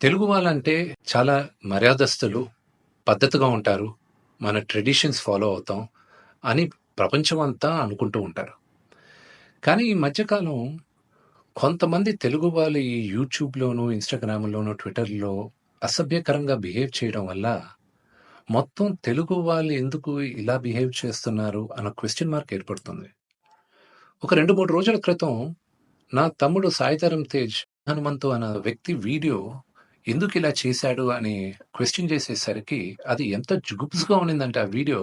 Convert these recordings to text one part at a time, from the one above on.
తెలుగు వాళ్ళంటే చాలా మర్యాదస్తులు, పద్ధతిగా ఉంటారు. మన ట్రెడిషన్స్ ఫాలో అవుతాం అని ప్రపంచమంతా అనుకుంటూ ఉంటారు. కానీ ఈ మధ్యకాలం కొంతమంది తెలుగు వాళ్ళు ఈ యూట్యూబ్‌లోను, ఇన్‌స్టాగ్రామ్‌లోను, ట్విట్టర్‌లో అసభ్యకరంగా బిహేవ్ చేయడం వల్ల మొత్తం తెలుగు వాళ్ళు ఎందుకు ఇలా బిహేవ్ చేస్తున్నారు అన్న క్వశ్చన్ మార్క్ ఏర్పడుతుంది. ఒక 2, 3 రోజుల క్రితం నా తమ్ముడు సాయితరం తేజ్ హనుమంతు అన్న వ్యక్తి వీడియో ఎందుకు ఇలా చేశాడు అని క్వశ్చన్ చేసేసరికి అది ఎంత జుగుప్స్‌గా ఉండిందంటే ఆ video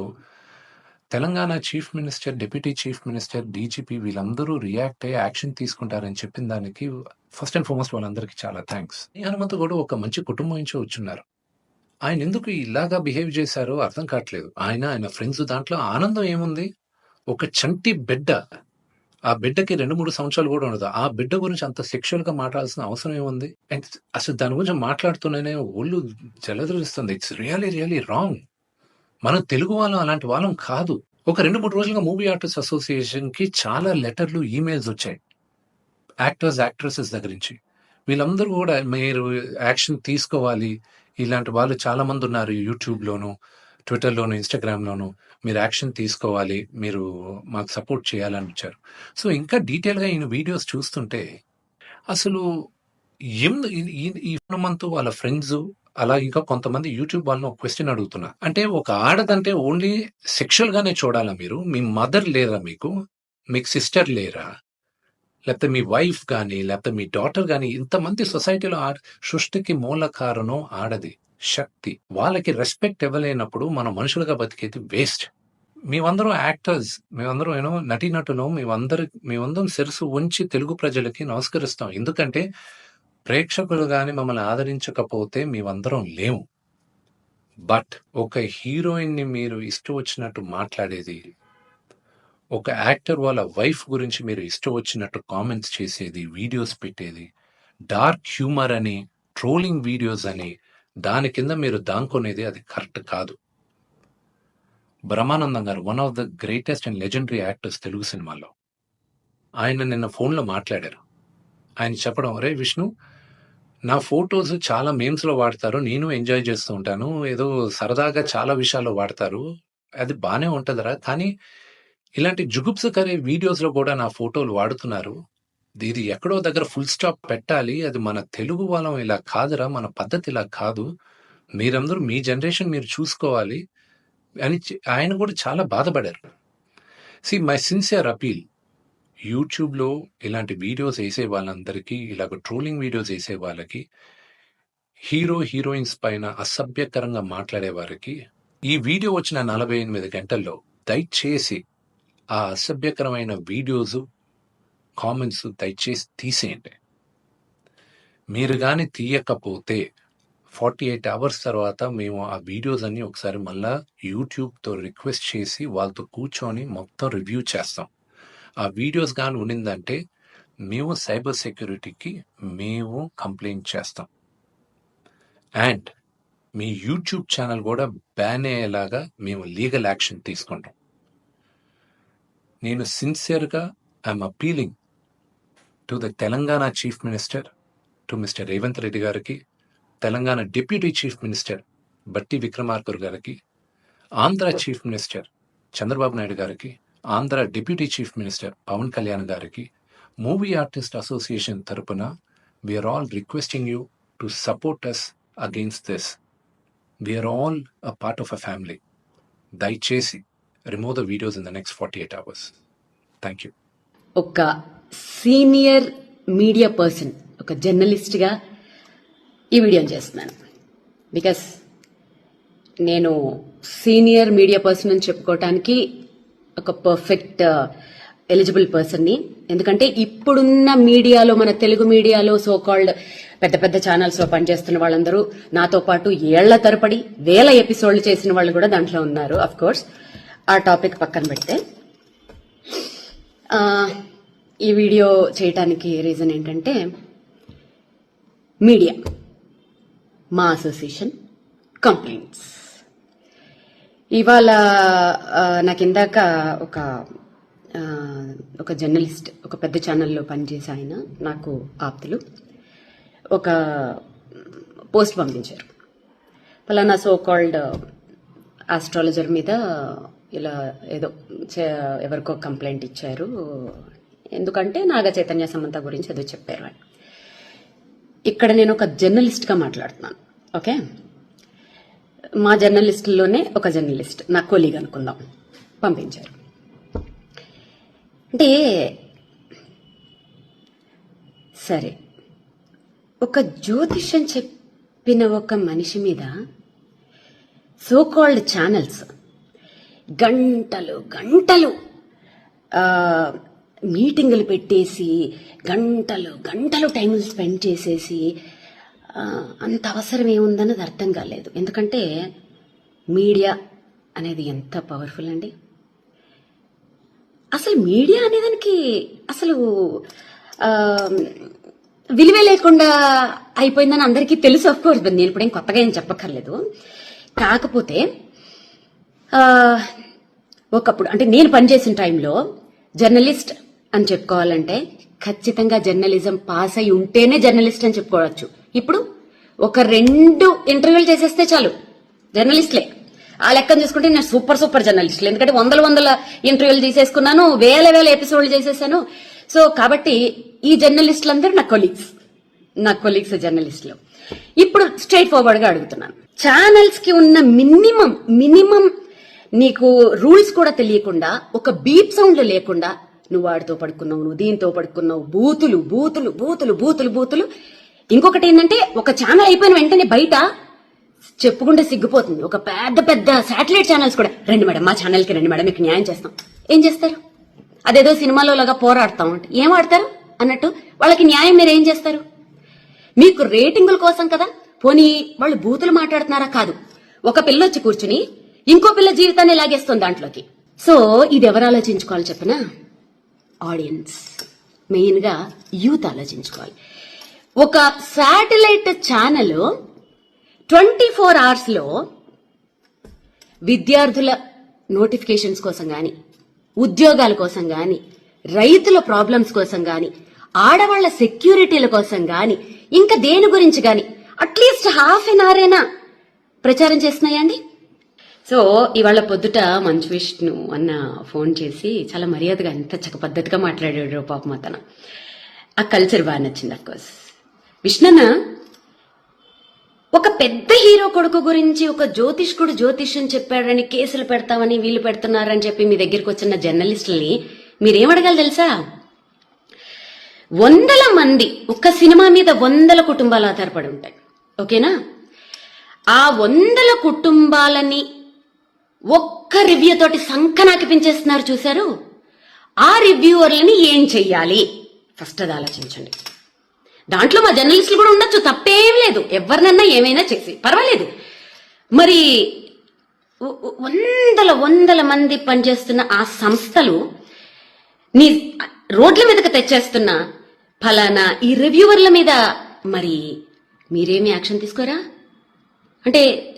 Telangana chief minister, deputy chief minister, DGP వీళ్ళందరూ రియాక్ట్ అయ్యి యాక్షన్ తీసుకుంటారని చెప్పిన దానికి ఫస్ట్ అండ్ ఫార్‌మోస్ట్ వాళ్ళందరికీ చాలా థ్యాంక్స్ ఈ హనుమంత కూడా ఒక మంచి కుటుంబం నుంచి వచ్చున్నారు. ఆయన ఎందుకు ఇలాగా బిహేవ్ చేశారో అర్థం కావట్లేదు. ఆయన, ఆయన ఫ్రెండ్స్ దాంట్లో ఆనందం ఏముంది? ఒక చంటి బిడ్డ. ఆ బిడ్డకి 2, 3 సంవత్సరాలు కూడా ఉండదు. ఆ బిడ్డ గురించి అంత సెక్సువల్‌గా మాట్లాడాల్సిన అవసరం ఏముంది? అండ్ అసలు దాని గురించి మాట్లాడుతూనే ఒళ్ళు జలదరిస్తుంది ఇట్స్ రియల్లీ, రియలీ రాంగ్. మనం తెలుగు వాళ్ళం అలాంటి వాళ్ళం కాదు. ఒక 2, 3 రోజులుగా మూవీ ఆర్టిస్ట్ అసోసియేషన్‌కి చాలా లెటర్‌లు, ఈమెయిల్స్ వచ్చాయి. యాక్టర్స్, యాక్ట్రెసెస్ దగ్గర నుంచి. వీళ్ళందరూ కూడా మీరు యాక్షన్ తీసుకోవాలి. ఇలాంటి వాళ్ళు చాలా మంది ఉన్నారు యూట్యూబ్‌లోను, ట్విట్టర్‌లోను, ఇన్‌స్టాగ్రామ్‌లోను. మీరు యాక్షన్ తీసుకోవాలి. మీరు మాకు సపోర్ట్ చేయాలని వచ్చారు. సో, ఇంకా డీటెయిల్‌గా ఈయన వీడియోస్ చూస్తుంటే అసలు ఎందు ఈ ఈ వాళ్ళ ఫ్రెండ్స్ అలా ఇంకా కొంతమంది యూట్యూబ్ వాళ్ళని ఒక క్వశ్చన్ అడుగుతున్నా. అంటే ఒక ఆడదంటే ఓన్లీ సెక్షువల్‌గానే చూడాలా మీరు? మీ మదర్ లేరా మీకు? మీకు సిస్టర్ లేరా? లేకపోతే మీ వైఫ్ కానీ లేకపోతే మీ డాటర్ కానీ ఇంతమంది సొసైటీలో ఆడ సృష్టికి మూల కారణం ఆడది. శక్తి. వాళ్ళకి రెస్పెక్ట్ ఇవ్వలేనప్పుడు మనం మనుషులుగా బతికేది వేస్ట్. మేమందరం యాక్టర్స్. మేమందరం ఏమో నటీనటులు మేమందరి మేమందరం శిరస్సు ఉంచి తెలుగు ప్రజలకి నమస్కరిస్తాం. ఎందుకంటే ప్రేక్షకులు కానీ మమ్మల్ని ఆదరించకపోతే మేమందరం లేము. బట్ ఒక హీరోయిన్‌ని మీరు ఇష్టం వచ్చినట్టు మాట్లాడేది, ఒక యాక్టర్ వాళ్ళ వైఫ్ గురించి మీరు ఇష్టం వచ్చినట్టు కామెంట్స్ చేసేది, వీడియోస్ పెట్టేది, డార్క్ హ్యూమర్ అని, ట్రోలింగ్ వీడియోస్ అని దాని కింద మీరు దాంకునేది అది కరెక్ట్ కాదు. Brahmanandam garu one of the greatest and legendary actors Telugu సినిమాలో. ఆయన నిన్న ఫోన్‌లో మాట్లాడారు. ఆయన చెప్పడం, అరే విష్ణు నా ఫోటోస్ చాలా మేమ్స్లో వాడతారు. నేను ఎంజాయ్ చేస్తూ ఉంటాను. ఏదో సరదాగా చాలా విషయాల్లో వాడతారు. అది బాగానే ఉంటుందిరా కానీ ఇలాంటి జుగుప్సకరే వీడియోస్‌లో కూడా నా ఫోటోలు వాడుతున్నారు. ఇది ఎక్కడో దగ్గర ఫుల్ స్టాప్ పెట్టాలి. అది మన తెలుగు వాళ్ళం ఇలా కాదురా. మన పద్ధతి ఇలా కాదు. మీరందరూ మీ జనరేషన్ మీరు చూసుకోవాలి" అని ఆయన కూడా చాలా బాధపడారు. సీ మై సిన్సియర్ అపీల్ యూట్యూబ్‌లో ఇలాంటి వీడియోస్ వేసే వాళ్ళందరికీ, ఇలాగ ట్రోలింగ్ వీడియోస్ వేసే వాళ్ళకి, హీరో, హీరోయిన్స్ పైన అసభ్యకరంగా మాట్లాడే వారికి, ఈ వీడియో వచ్చిన 48 గంటల్లో దయచేసి ఆ అసభ్యకరమైన వీడియోసు, కామెంట్స్ దయచేసి తీసేయండి. మీరు కానీ తీయకపోతే 48 అవర్స్ తర్వాత మేము ఆ వీడియోస్ అన్నీ ఒకసారి మళ్ళా యూట్యూబ్‌తో రిక్వెస్ట్ చేసి వాళ్ళతో కూర్చొని మొత్తం రివ్యూ చేస్తాం. ఆ వీడియోస్ కానీ ఉండిందంటే మేము సైబర్ సెక్యూరిటీకి మేము కంప్లైంట్ చేస్తాం. అండ్ మీ యూట్యూబ్ ఛానల్ కూడా బ్యాన్ అయ్యేలాగా మేము లీగల్ యాక్షన్ తీసుకుంటాం. నేను సిన్సియర్‌గా I'm appealing to the Telangana chief minister, to mister Revanth Reddy గారికి, Telangana deputy chief minister Bhatti Vikramarka గారికి, ఆంధ్ర చీఫ్ మినిస్టర్ చంద్రబాబు నాయుడు గారికి, Andhra deputy chief minister Pawan Kalyan గారికి, మూవీ ఆర్టిస్ట్ అసోసియేషన్ తరపున we're all requesting you to support us against this. We're all a part of a family. దయచేసి remove the videos in the next 48 hours. Thank you. ఒక senior media person, ఒక జర్నలిస్ట్‌గా ఈ వీడియోని చేస్తున్నాను. Because నేను senior media person అని చెప్పుకోవటానికి ఒక పర్ఫెక్ట్ ఎలిజిబుల్ పర్సన్‌ని. ఎందుకంటే ఇప్పుడున్న మీడియాలో మన తెలుగు మీడియాలో సో కాల్డ్ పెద్ద పెద్ద ఛానల్స్‌లో పనిచేస్తున్న వాళ్ళందరూ నాతో పాటు ఏళ్ళ తరపడి వేల ఎపిసోడ్లు చేసిన వాళ్ళు కూడా దాంట్లో ఉన్నారు. ఆఫ్ కోర్స్ ఆ టాపిక్ పక్కన పెడితే uh, ఈ వీడియో చేయటానికి రీజన్ ఏంటంటే మీడియా మా అసోసియేషన్ కంప్లైంట్స్ ఇవాళ నాకు ఇందాక ఒక ఒక జర్నలిస్ట్ ఒక పెద్ద ఛానల్లో పనిచేసే ఆయన నాకు ఆప్తులు ఒక పోస్ట్ పంపించారు. ఫలానా సో కాల్డ్ ఆస్ట్రాలజర్ మీద ఇలా ఏదో చే- ఎవరికో కంప్లైంట్ ఇచ్చారు ఎందుకంటే నాగ చైతన్య సమంత గురించి ఏదో చెప్పారు అని. ఇక్కడ నేను ఒక జర్నలిస్ట్గా మాట్లాడుతున్నాను ఓకే? మా జర్నలిస్టుల్లోనే ఒక జర్నలిస్ట్ నా కొలీగ్ అనుకుందాం. పంపించారు. అంటే సరే ఒక జ్యోతిష్యం చెప్పిన ఒక మనిషి మీద సో కాల్డ్ ఛానల్స్ గంటలు గంటలు మీటింగులు పెట్టేసి గంటలు గంటలు టైం స్పెండ్ చేసేసి అంత అవసరం ఏముందన్నది అర్థం కాలేదు. ఎందుకంటే మీడియా అనేది ఎంత పవర్ఫుల్ అండి. అసలు మీడియా అనేదానికి అసలు విలువే లేకుండా అయిపోయిందని అందరికీ తెలుసు ఆఫ్ కోర్స్ నేను ఇప్పుడేం కొత్తగా ఏం చెప్పక్కర్లేదు. కాకపోతే ఒకప్పుడు అంటే నేను పనిచేసిన టైంలో జర్నలిస్ట్ అని చెప్పుకోవాలంటే ఖచ్చితంగా జర్నలిజం పాస్ అయి ఉంటేనే జర్నలిస్ట్ అని చెప్పుకోవచ్చు. ఇప్పుడు ఒక రెండు ఇంటర్వ్యూలు చేసేస్తే చాలు. జర్నలిస్ట్లే. ఆ లెక్కను చూసుకుంటే నేను సూపర్ సూపర్ జర్నలిస్టులు. ఎందుకంటే వందల వందల ఇంటర్వ్యూలు తీసేసుకున్నాను వేల వేల ఎపిసోడ్లు చేసేసాను. సో కాబట్టి ఈ జర్నలిస్టులందరూ నా కొలీగ్స్ నా కొలీగ్స్ జర్నలిస్టులు. ఇప్పుడు స్ట్రైట్ ఫార్వర్డ్గా అడుగుతున్నాను. ఛానల్స్కి ఉన్న మినిమం మినిమం నీకు రూల్స్ కూడా తెలియకుండా ఒక బీప్ సౌండ్లు లేకుండా నువ్వు వాడితో పడుకున్నావు నువ్వు దీంతో పడుకున్నావు బూతులు బూతులు బూతులు బూతులు బూతులు. ఇంకొకటి ఏంటంటే ఒక ఛానల్ అయిపోయిన వెంటనే బయట చెప్పుకుంటే సిగ్గిపోతుంది. ఒక పెద్ద పెద్ద శాటిలైట్ ఛానల్స్ కూడా. రండి మేడం మా ఛానల్కి రండి మేడం మీకు న్యాయం చేస్తాం. ఏం చేస్తారు? అదేదో సినిమాలో లాగా పోరాడతాం అంటే ఏం ఆడతారు? అన్నట్టు వాళ్ళకి న్యాయం మీరు ఏం చేస్తారు? మీకు రేటింగుల కోసం కదా? పోనీ వాళ్ళు బూతులు మాట్లాడుతున్నారా? కాదు. ఒక పిల్ల వచ్చి కూర్చుని ఇంకో పిల్ల జీవితాన్ని లాగేస్తుంది దాంట్లోకి. సో ఇది ఎవరు ఆలోచించుకోవాలి చెప్పనా? ఆడియన్స్. మెయిన్గా యూత్ ఆలోచించుకోవాలి. ఒక శాటిలైట్ ఛానల్ ట్వంటీ ఫోర్ అవర్స్లో విద్యార్థుల నోటిఫికేషన్స్ కోసం కానీ ఉద్యోగాల కోసం కానీ రైతుల ప్రాబ్లమ్స్ కోసం కానీ ఆడవాళ్ళ సెక్యూరిటీల కోసం కానీ ఇంకా దేని గురించి కానీ అట్లీస్ట్ హాఫ్ ఎన్ అవర్ అయినా ప్రచారం చేస్తున్నాయండి సో ఇవాళ పొద్దుట మంచు విష్ణు అన్న ఫోన్ చేసి చాలా మర్యాదగా ఎంత చక్క పద్ధతిగా మాట్లాడాడు పాపం అతను. ఆ కల్చర్ బాగా నచ్చింది అఫ్కోర్స్ విష్ణన్న ఒక పెద్ద హీరో కొడుకు గురించి ఒక జ్యోతిష్కుడు జ్యోతిష్యం చెప్పాడని కేసులు పెడతామని వీళ్ళు పెడుతున్నారని చెప్పి మీ దగ్గరికి వచ్చిన జర్నలిస్టుల్ని మీరేమడగాలి తెలుసా? వందల మంది ఒక సినిమా మీద వందల కుటుంబాలు ఆధారపడి ఉంటాయి. ఓకేనా? ఆ వందల కుటుంబాలని ఒక్క రివ్యూ తోటి సంకనాకి పెంచేస్తున్నారు చూశారు? ఆ రివ్యూవర్లని ఏం చెయ్యాలి? ఫస్ట్ అది ఆలోచించండి. దాంట్లో మా జర్నలిస్టులు కూడా ఉండొచ్చు తప్పేం లేదు. ఎవరినన్నా ఏమైనా చేసి పర్వాలేదు. మరి వందల వందల మంది పనిచేస్తున్న ఆ సంస్థలు నీ రోడ్ల మీదకి తెచ్చేస్తున్న ఫలానా ఈ రివ్యూవర్ల మీద మరి మీరేమి యాక్షన్ తీసుకోరా? అంటే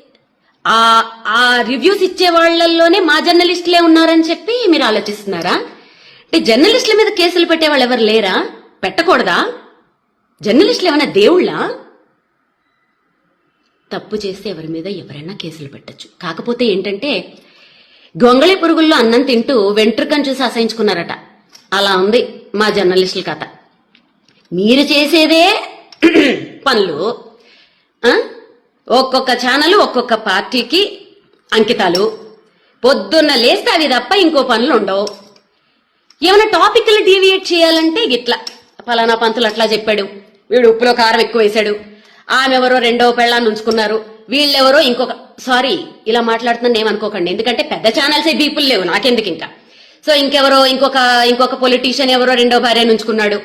ఆ ఆ రివ్యూస్ ఇచ్చే వాళ్ళల్లోనే మా జర్నలిస్టులే ఉన్నారని చెప్పి మీరు ఆలోచిస్తున్నారా? అంటే జర్నలిస్టుల మీద కేసులు పెట్టే వాళ్ళు ఎవరు లేరా? పెట్టకూడదా? జర్నలిస్టులు ఏమైనా దేవుళ్ళా? తప్పు చేస్తే ఎవరి మీద ఎవరైనా కేసులు పెట్టచ్చు. కాకపోతే ఏంటంటే గొంగళి పురుగుల్లో అన్నం తింటూ వెంట్రుకను చూసి అసహించుకున్నారట. అలా ఉంది మా జర్నలిస్టుల కథ. మీరు చేసేదే పనులు. ఒక్కొక్క ఛానల్ ఒక్కొక్క పార్టీకి అంకితాలు. పొద్దున్న లేస్తే అవి తప్ప ఇంకో పనులు ఉండవు. ఏమైనా టాపిక్లు డీవియేట్ చేయాలంటే గిట్లా. ఫలానా పంతులు అట్లా చెప్పాడు. వీడు ఉప్పులో కారం ఎక్కువ వేశాడు. ఆమె ఎవరో రెండవ పెళ్ళాన్ని ఉంచుకున్నారు. వీళ్ళెవరో ఇంకొక సారీ ఇలా మాట్లాడుతున్నాను ఏమనుకోకండి ఎందుకంటే పెద్ద ఛానల్స్ బీపుల్ లేవు నాకెందుకు ఇంకా? సో ఇంకెవరో ఇంకొక ఇంకొక పొలిటీషియన్ ఎవరో రెండో భార్య నుంచుకున్నాడు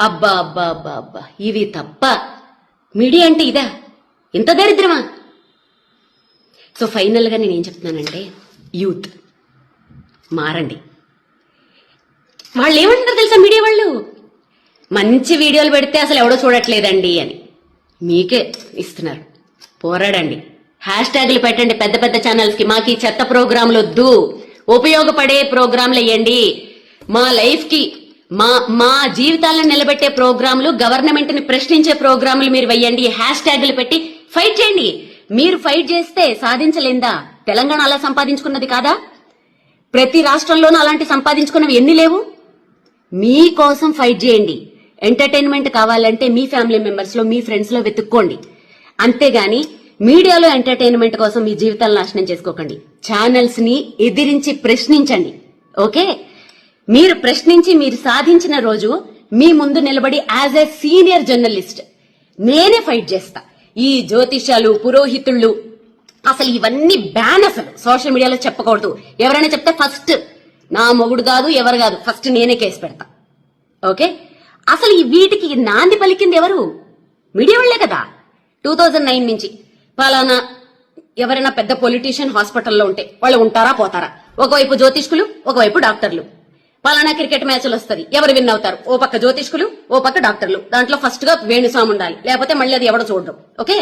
అబ్బా అబ్బా అబ్బా అబ్బా. ఇవి తప్ప. మీడియా అంటే ఇదా? ఇంత దరిద్రమా? సో ఫైనల్గా నేను ఏం చెప్తున్నానంటే యూత్ మారండి. వాళ్ళు ఏమంటారు తెలుసా మీడియా వాళ్ళు? మంచి వీడియోలు పెడితే అసలు ఎవడో చూడట్లేదండి అని. మీకే ఇస్తున్నారు. పోరాడండి. హ్యాష్ ట్యాగ్లు పెట్టండి పెద్ద పెద్ద ఛానల్స్కి మాకు ఈ చెత్త ప్రోగ్రాంలు వద్దు. ఉపయోగపడే ప్రోగ్రాంలు వేయండి. మా లైఫ్కి మా మా జీవితాలను నిలబెట్టే ప్రోగ్రాంలు గవర్నమెంట్ని ప్రశ్నించే ప్రోగ్రాంలు మీరు వెయ్యండి హ్యాష్ ట్యాగ్లు పెట్టి ఫైట్ చేయండి. మీరు ఫైట్ చేస్తే సాధించలేందా? తెలంగాణ అలా సంపాదించుకున్నది కాదా? ప్రతి రాష్ట్రంలోనూ అలాంటి సంపాదించుకున్నవి ఎన్ని లేవు? మీకోసం ఫైట్ చేయండి. ఎంటర్టైన్మెంట్ కావాలంటే మీ ఫ్యామిలీ మెంబర్స్లో మీ ఫ్రెండ్స్లో వెతుక్కోండి. అంతేగాని మీడియాలో ఎంటర్టైన్మెంట్ కోసం మీ జీవితాలను నాశనం చేసుకోకండి. ఛానల్స్ని ఎదిరించి ప్రశ్నించండి. ఓకే? మీరు ప్రశ్నించి మీరు సాధించిన రోజు మీ ముందు నిలబడి యాజ్ ఎ సీనియర్ జర్నలిస్ట్ నేనే ఫైట్ చేస్తా. ఈ జ్యోతిష్యాలు పురోహితుళ్ళు అసలు ఇవన్నీ బ్యాన్ అసలు. సోషల్ మీడియాలో చెప్పకూడదు. ఎవరైనా చెప్తే ఫస్ట్ నా మొగుడు కాదు ఎవరు కాదు ఫస్ట్ నేనే కేసు పెడతా. ఓకే? అసలు ఈ వీటికి నాంది పలికింది ఎవరు? మీడియా వాళ్ళే కదా. టూ థౌజండ్ నైన్ నుంచి పలానా ఎవరైనా పెద్ద పొలిటీషియన్ హాస్పిటల్లో ఉంటే వాళ్ళు ఉంటారా పోతారా? ఒకవైపు జ్యోతిష్కులు ఒకవైపు డాక్టర్లు. పలానా క్రికెట్ మ్యాచ్లు వస్తుంది. ఎవరు విన్ అవుతారు? ఓ పక్క జ్యోతిష్కులు ఓ పక్క డాక్టర్లు. దాంట్లో ఫస్ట్గా వేణుస్వామి ఉండాలి. లేకపోతే మళ్ళీ అది ఎవడో చూడడం ఓకే?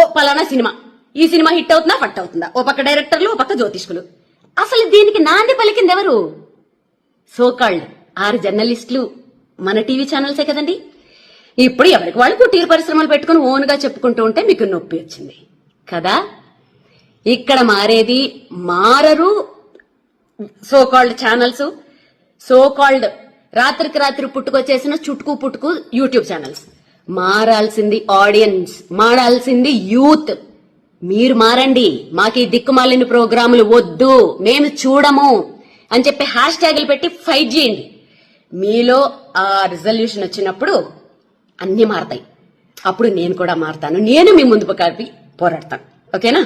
ఓ పలానా సినిమా. ఈ సినిమా హిట్ అవుతుందా? ఫట్ అవుతుందా? ఓ పక్క డైరెక్టర్లు ఓ పక్క జ్యోతిష్కులు. అసలు దీనికి నాంది పలికింది ఎవరు? సోకాళ్ళు. ఆరు జర్నలిస్టులు. మన టీవీ ఛానల్సే కదండి. ఇప్పుడు ఎవరికి వాళ్ళు కుటీర పరిశ్రమలు పెట్టుకుని ఓన్గా చెప్పుకుంటూ ఉంటే మీకు నొప్పి వచ్చింది. కదా? ఇక్కడ మారేది మారరు so called channels so called రాత్రికి రాత్రి పుట్టుకొచ్చేసిన చుట్టుకు పుట్టుకు యూట్యూబ్ ఛానల్స్. మారాల్సింది ఆడియన్స్ మారాల్సింది యూత్. మీరు మారండి మాకు ఈ దిక్కుమాలిన ప్రోగ్రాములు వద్దు మేము చూడము అని చెప్పి హ్యాష్ ట్యాగులు పెట్టి ఫైట్ చేయండి. మీలో ఆ రిజల్యూషన్ వచ్చినప్పుడు అన్ని మారతాయి. అప్పుడు నేను కూడా మారతాను నేను మీ ముందు కలిపి పోరాడతాను. ఓకేనా?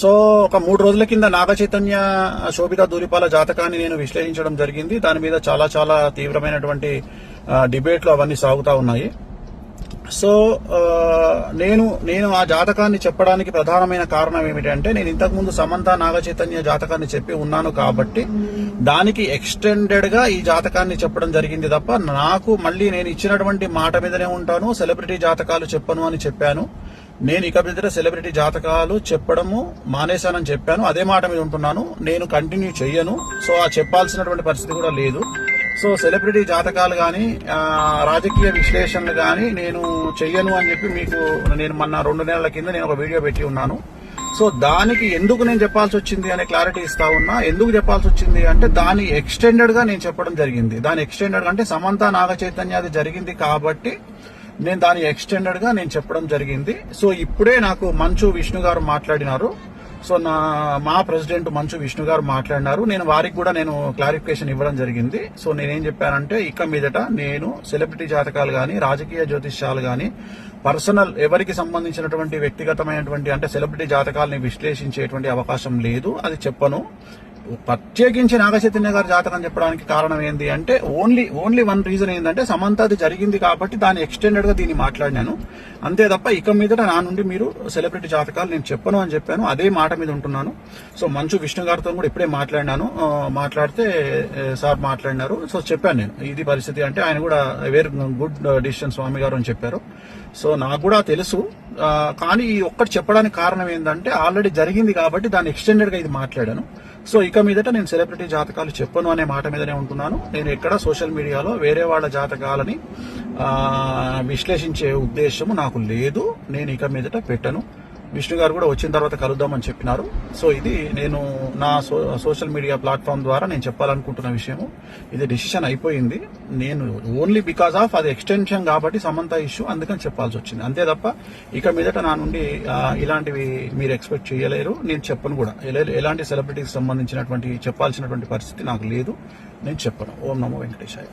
సో ఒక మూడు రోజుల కింద నాగ చైతన్య శోభిత దూరిపాల జాతకాన్ని నేను విశ్లేషించడం జరిగింది. దాని మీద చాలా చాలా తీవ్రమైనటువంటి డిబేట్లు అవన్నీ సాగుతూ ఉన్నాయి. సో నేను నేను ఆ జాతకాన్ని చెప్పడానికి ప్రధానమైన కారణం ఏమిటంటే నేను ఇంతకుముందు సమంత నాగ చైతన్య జాతకాన్ని చెప్పి ఉన్నాను కాబట్టి దానికి ఎక్స్టెండెడ్గా ఈ జాతకాన్ని చెప్పడం జరిగింది తప్ప నాకు మళ్ళీ నేను ఇచ్చినటువంటి మాట మీదనే ఉంటాను సెలబ్రిటీ జాతకాలు చెప్పను అని చెప్పాను. నేను ఇక మీద సెలబ్రిటీ జాతకాలు చెప్పడము మానేశానని చెప్పాను. అదే మాట మీద ఉంటున్నాను. నేను కంటిన్యూ చెయ్యను. సో ఆ చెప్పాల్సినటువంటి పరిస్థితి కూడా లేదు. సో సెలబ్రిటీ జాతకాలు కానీ రాజకీయ విశ్లేషణలు కానీ నేను చెయ్యను అని చెప్పి మీకు నేను మొన్న రెండు నెలల కింద నేను ఒక వీడియో పెట్టి ఉన్నాను. సో దానికి ఎందుకు నేను చెప్పాల్సి వచ్చింది అనే క్లారిటీ ఇస్తా ఉన్నా. ఎందుకు చెప్పాల్సి వచ్చింది అంటే దాని ఎక్స్టెండెడ్గా నేను చెప్పడం జరిగింది. దాని ఎక్స్టెండెడ్ అంటే సమంత నాగ చైతన్య అది జరిగింది కాబట్టి నేను దాని ఎక్స్టెండెడ్గా నేను చెప్పడం జరిగింది. సో ఇప్పుడే నాకు మంచు విష్ణు గారు మాట్లాడినారు. సో నా మా ప్రెసిడెంట్ మంచు విష్ణు గారు మాట్లాడినారు. నేను వారికి కూడా నేను క్లారిఫికేషన్ ఇవ్వడం జరిగింది. సో నేనేం చెప్పానంటే ఇక మీదట నేను సెలబ్రిటీ జాతకాలు గాని రాజకీయ జ్యోతిష్యాలు గాని పర్సనల్ ఎవరికి సంబంధించినటువంటి వ్యక్తిగతమైనటువంటి అంటే సెలబ్రిటీ జాతకాలని విశ్లేషించేటువంటి అవకాశం లేదు. అది చెప్పను. ప్రత్యేకించి నాగచైతన్య గారి జాతకం చెప్పడానికి కారణం ఏంది అంటే ఓన్లీ ఓన్లీ వన్ రీజన్ ఏంటంటే సమంత అది జరిగింది కాబట్టి దాన్ని ఎక్స్టెండెడ్గా దీన్ని మాట్లాడినాను. అంతే తప్ప ఇక మీదట నా నుండి మీరు సెలబ్రిటీ జాతకాలు నేను చెప్పను అని చెప్పాను. అదే మాట మీద ఉంటున్నాను. సో మంచు విష్ణు గారితో కూడా ఇప్పుడే మాట్లాడినాను. మాట్లాడితే సార్ మాట్లాడినారు. సో చెప్పాను నేను. ఇది పరిస్థితి అంటే ఆయన కూడా వేర్ గుడ్ డిసిషన్ స్వామి గారు అని చెప్పారు. సో నాకు కూడా తెలుసు. కానీ ఈ ఒక్కటి చెప్పడానికి కారణం ఏంటంటే ఆల్రెడీ జరిగింది కాబట్టి దాన్ని ఎక్స్టెండెడ్గా ఇది మాట్లాడాను. సో ఇక మీదట నేను సెలబ్రిటీ జాతకాలు చెప్పను అనే మాట మీదనే ఉంటున్నాను. నేను ఎక్కడ సోషల్ మీడియాలో వేరే వాళ్ళ జాతకాలని విశ్లేషించే ఉద్దేశము నాకు లేదు. నేను ఇక మీదట పెట్టను. విష్ణు గారు కూడా వచ్చిన తర్వాత కలుద్దామని చెప్పినారు. సో ఇది నేను నా సో సోషల్ మీడియా ప్లాట్ఫామ్ ద్వారా నేను చెప్పాలనుకుంటున్న విషయము. ఇది డిసిషన్ అయిపోయింది. నేను ఓన్లీ బికాస్ ఆఫ్ అది ఎక్స్టెన్షన్ కాబట్టి సమంత ఇష్యూ అందుకని చెప్పాల్సి వచ్చింది. అంతే తప్ప ఇక మీదట నా నుండి ఇలాంటివి మీరు ఎక్స్పెక్ట్ చేయలేరు. నేను చెప్పను కూడా. ఎలాంటి సెలబ్రిటీకి సంబంధించినటువంటి చెప్పాల్సినటువంటి పరిస్థితి నాకు లేదు. నేను చెప్పను. ఓం నమో వెంకటేశాయ.